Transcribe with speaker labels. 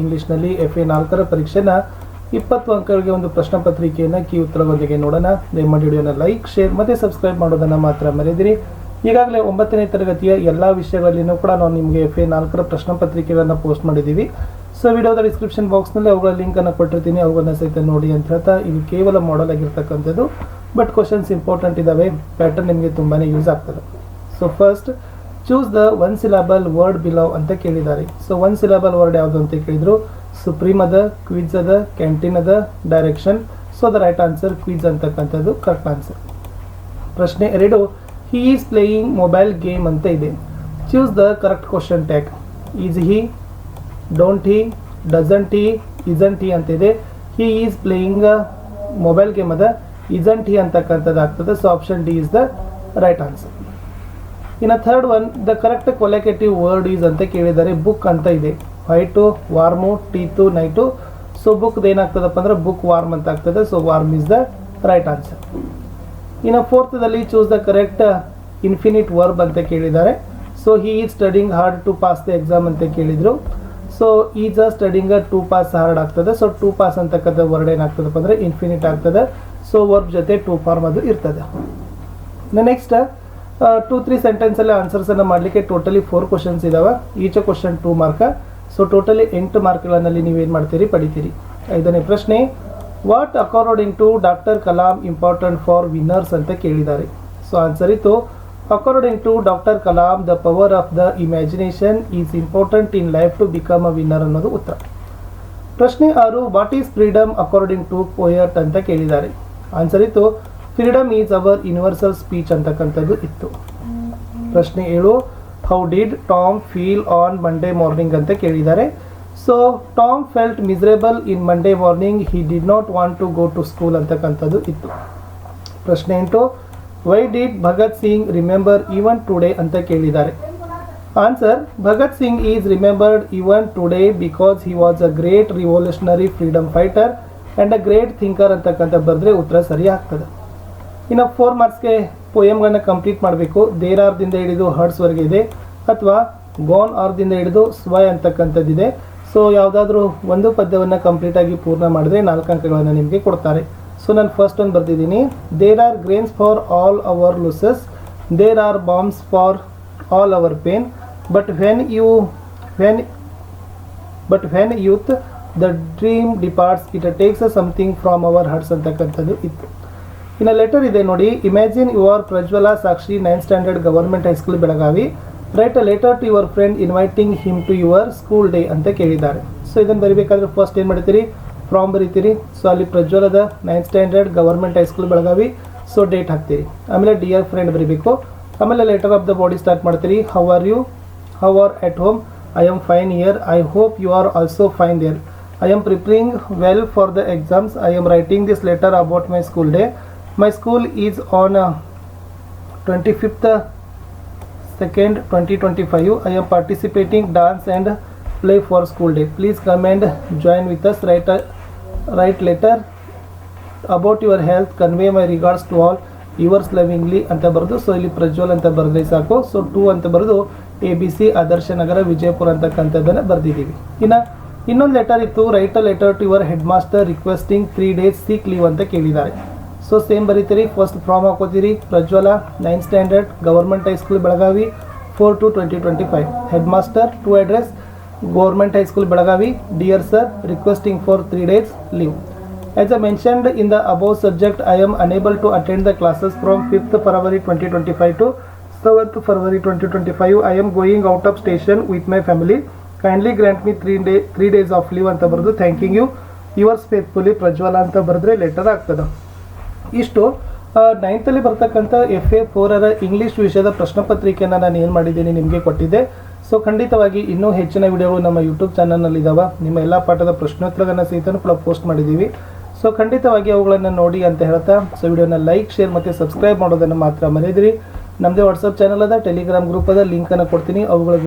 Speaker 1: ಇಂಗ್ಲಿಷ್ನಲ್ಲಿ F A ನಾಲ್ಕರ ಪರೀಕ್ಷೆನ ಇಪ್ಪತ್ತು ಅಂಕಗಳಿಗೆ ಒಂದು ಪ್ರಶ್ನೆ ಪತ್ರಿಕೆಯನ್ನು ಕೀ ಉತ್ತರದೊಂದಿಗೆ ನೋಡೋಣ. ದಯಮಾಡಿ ವಿಡಿಯೋನ ಲೈಕ್, ಶೇರ್, ಮತ್ತು ಸಬ್ಸ್ಕ್ರೈಬ್ ಮಾಡೋದನ್ನು ಮಾತ್ರ ಮರೆದಿರಿ. ಈಗಾಗಲೇ ಒಂಬತ್ತನೇ ತರಗತಿಯ ಎಲ್ಲ ವಿಷಯಗಳಲ್ಲಿನೂ ಕೂಡ ನಾವು ನಿಮಗೆ ಎಫ್ ಎ ನಾಲ್ಕರ ಪ್ರಶ್ನೆ ಪತ್ರಿಕೆಗಳನ್ನು ಪೋಸ್ಟ್ ಮಾಡಿದ್ದೀವಿ. ಸೊ ವಿಡಿಯೋದ ಡಿಸ್ಕ್ರಿಪ್ಷನ್ ಬಾಕ್ಸ್ನಲ್ಲಿ ಅವುಗಳ ಲಿಂಕನ್ನು ಕೊಟ್ಟಿರ್ತೀನಿ. ಅವುಗಳನ್ನ ಸಹಿತ ನೋಡಿ ಅಂತ ಹೇಳ್ತಾ ಇದು ಕೇವಲ ಮಾಡಲ್ ಆಗಿರ್ತಕ್ಕಂಥದ್ದು ಬಟ್ ಕ್ವಶನ್ಸ್ ಇಂಪಾರ್ಟೆಂಟ್ ಇದ್ದಾವೆ ಪ್ಯಾಟರ್ನ್ ನಿಮಗೆ ತುಂಬಾ ಯೂಸ್ ಆಗ್ತದೆ. So first choose the one syllable word below ಅಂತ ಕೇಳಿದ್ದಾರೆ. ಸೊ ಒನ್ ಸಿಲಾಬಲ್ ವರ್ಡ್ ಯಾವುದು ಅಂತ ಕೇಳಿದ್ರು? ಸುಪ್ರೀಮ್ ಅದ ಕ್ವಿಜ್ ಅದ ಕ್ಯಾಂಟೀನ್ ಅದ direction so the right answer quiz ಅಂತಕ್ಕಂಥದ್ದು ಕರೆಕ್ಟ್ ಆನ್ಸರ್ ಪ್ರಶ್ನೆ ಎರಡು he is playing mobile game ಅಂತ ಇದೆ. Choose the correct question tag is he don't he doesn't he isn't he ಅಂತಿದೆ he is playing mobile game ಅದ. Isn't he ಅಂತಕ್ಕಂಥದ್ದು ಆಗ್ತದೆ so option D is the right answer ಇನ್ನು third one the correct collective word is ಅಂತ ಕೇಳಿದ್ದಾರೆ book ಅಂತ ಇದೆ. White warm teeth night so ಬುಕ್ದು ಏನಾಗ್ತದಪ್ಪ ಅಂದ್ರೆ ಬುಕ್ ವಾರ್ಮ್ ಅಂತ ಆಗ್ತದೆ. So warm is the right answer ಇನ್ನು ಫೋರ್ತದಲ್ಲಿ choose the correct infinite verb ಅಂತ ಕೇಳಿದ್ದಾರೆ. So he is studying hard to pass the exam ಅಂತ ಕೇಳಿದರು. So is a studying to pass hard ಆಗ್ತದೆ. ಸೊ ಟು ಪಾಸ್ ಅಂತಕ್ಕಂಥ word ಏನಾಗ್ತದಪ್ಪ ಅಂದ್ರೆ infinite ಆಗ್ತದೆ. ಸೊ ವರ್ಬ್ ಜೊತೆ ಟು ಫಾರ್ಮ್ ಅದು ಇರ್ತದೆ. ನೆಕ್ಸ್ಟ್ ಟೂ ತ್ರೀ ಸೆಂಟೆನ್ಸಲ್ಲಿ ಆನ್ಸರ್ಸನ್ನು ಮಾಡಲಿಕ್ಕೆ ಟೋಟಲಿ ಫೋರ್ ಕ್ವಶನ್ಸ್ ಇದಾವೆ. Each question two mark so totally ಎಂಟು ಮಾರ್ಕ್ಗಳಲ್ಲಿ ನೀವೇನು ಮಾಡ್ತೀರಿ? ಪಡಿತೀರಿ. ಐದನೇ ಪ್ರಶ್ನೆ what according to doctor Kalam important for winners ಅಂತ ಕೇಳಿದ್ದಾರೆ. ಸೊ ಆನ್ಸರ್ ಇತ್ತು according to doctor Kalam the power of the imagination is important in life to become a winner ಅನ್ನೋದು ಉತ್ತರ. ಪ್ರಶ್ನೆ ಆರು what is freedom according to poet ಅಂತ ಕೇಳಿದ್ದಾರೆ. Answer ಇತ್ತು freedom is our universal speech ಅಂತಕ್ಕಂಥದ್ದು ಇತ್ತು. ಪ್ರಶ್ನೆ ಏಳು how did Tom feel on Monday morning ಅಂತ ಕೇಳಿದ್ದಾರೆ. So Tom felt miserable in Monday morning he did not want to go to school ಅಂತಕ್ಕಂಥದ್ದು ಇತ್ತು. ಪ್ರಶ್ನೆ ಎಂಟು why did Bhagat Singh remember even today ಅಂತ ಕೇಳಿದ್ದಾರೆ. Answer Bhagat Singh is remembered even today because he was a great revolutionary freedom fighter and a great thinker ಅಂತಕ್ಕಂಥ ಬರೆದ್ರೆ ಉತ್ತರ ಸರಿ ಆಗ್ತದೆ ಇನ್ನು ಫೋರ್ ಮಾರ್ಕ್ಸ್ಗೆ ಪೊಯಮ್ಗಳನ್ನ ಕಂಪ್ಲೀಟ್ ಮಾಡಬೇಕು. ದೇರ್ ಆರ್ದಿಂದ ಹಿಡಿದು ಹರ್ಡ್ಸ್ವರೆಗೆ ಇದೆ. ಅಥವಾ ಗೋನ್ ಆರ್ದಿಂದ ಹಿಡಿದು ಸ್ವ ಅಂತಕ್ಕಂಥದ್ದಿದೆ. ಸೊ ಯಾವುದಾದ್ರೂ ಒಂದು ಪದ್ಯವನ್ನು ಕಂಪ್ಲೀಟಾಗಿ ಪೂರ್ಣ ಮಾಡಿದ್ರೆ ನಾಲ್ಕು ಅಂಕಗಳನ್ನು ನಿಮಗೆ ಕೊಡ್ತಾರೆ. ಸೊ ನಾನು ಫಸ್ಟ್ ಒಂದು ಬರೆದಿದ್ದೀನಿ. There are grains for all our losses there are bombs for all our pain but when you when but when youth the dream departs it takes something from our hearts ಅಂತಕ್ಕಂಥದ್ದು ಇತ್ತು. ಇನ್ನು letter ಇದೆ ನೋಡಿ. Imagine your Prajwala Sakshi nine standard government high school Belagavi. Write a letter to your friend inviting him to your school day ಅಂತ ಕೇಳಿದ್ದಾರೆ. So ಇದನ್ನು ಬರಿಬೇಕಾದ್ರೆ first ಏನು ಮಾಡ್ತೀರಿ? ಫ್ರಾಮ್ ಬರೀತೀರಿ. ಸೊ ಅಲ್ಲಿ ಪ್ರಜ್ವಲದ nine standard government high school Belagavi. So date ಹಾಕ್ತೀರಿ. ಆಮೇಲೆ dear friend ಬರೀಬೇಕು. ಆಮೇಲೆ letter of the body start ಮಾಡ್ತೀರಿ. How are you how are at home I am fine here I hope you are also fine there I am preparing well for the exams I am writing this letter about my school day my school is on uh, 25th uh, second 2025 i am participating dance and play for school day please come and join with us write a write letter about your health convey my regards to all yours lovingly ಅಂತ ಬರೆದು so ಇಲ್ಲಿ ಪ್ರಜ್ವಲ್ ಅಂತ ಬರೆದ್ರೆ ಸಾಕು so two ಅಂತ ಬರೆದು A B C Adarsh Nagar Vijayapura ಅಂತಕ್ಕಂಥದ್ದನ್ನು ಬರೆದಿದ್ದೀವಿ ಇನ್ನು ಇನ್ನೊಂದು ಲೆಟರ್ ಇತ್ತು write a letter to your head master requesting three days sick leave ಅಂತ ಕೇಳಿದ್ದಾರೆ so same ಬರೀತೀರಿ first form ಹಾಕೋತೀರಿ Prajwala ninth standard government high school Belagavi four two twenty twenty five head master to address government high school Belagavi dear sir requesting for three days leave As I mentioned in the above subject, I am unable to attend the classes from 5th February 2025 to 7th February 2025. I am going out of station with my family. Kindly grant me three, day, three days of leave ಅಂತ ಬರೆದು thanking you yours faithfully Prajwala ಅಂತ ಬರೆದ್ರೆ letter ಆಗ್ತದೆ ಇಷ್ಟು ನೈನ್ತಲ್ಲಿ ಬರ್ತಕ್ಕಂಥ F A ಫೋರರ English ವಿಷಯದ ಪ್ರಶ್ನೆ ಪತ್ರಿಕೆಯನ್ನು ನಾನು ಏನು ಮಾಡಿದ್ದೀನಿ ನಿಮಗೆ ಕೊಟ್ಟಿದ್ದೆ. ಸೊ ಖಂಡಿತವಾಗಿ ಇನ್ನೂ ಹೆಚ್ಚಿನ ವಿಡಿಯೋಗಳು ನಮ್ಮ ಯೂಟ್ಯೂಬ್ ಚಾನಲ್ನಲ್ಲಿ ಇದಾವೆ ನಿಮ್ಮ ಎಲ್ಲ ಪಾಠದ ಪ್ರಶ್ನೋತ್ತರಗಳನ್ನು ಸಹಿತ ಕೂಡ ಪೋಸ್ಟ್ ಮಾಡಿದ್ದೀವಿ. ಸೊ ಖಂಡಿತವಾಗಿ ಅವುಗಳನ್ನು ನೋಡಿ ಅಂತ ಹೇಳ್ತಾ ಸೊ ವಿಡಿಯೋನ ಲೈಕ್ ಶೇರ್ ಮತ್ತು ಸಬ್ಸ್ಕ್ರೈಬ್ ಮಾಡೋದನ್ನು ಮಾತ್ರ ಮರೆಯದಿರಿ. ನಮ್ಮದೇ ವಾಟ್ಸಪ್ ಚಾನಲ್ ಅದ ಟೆಲಿಗ್ರಾಮ್ ಗ್ರೂಪ್ ಅದ ಲಿಂಕನ್ನು ಕೊಡ್ತೀನಿ. ಅವುಗಳ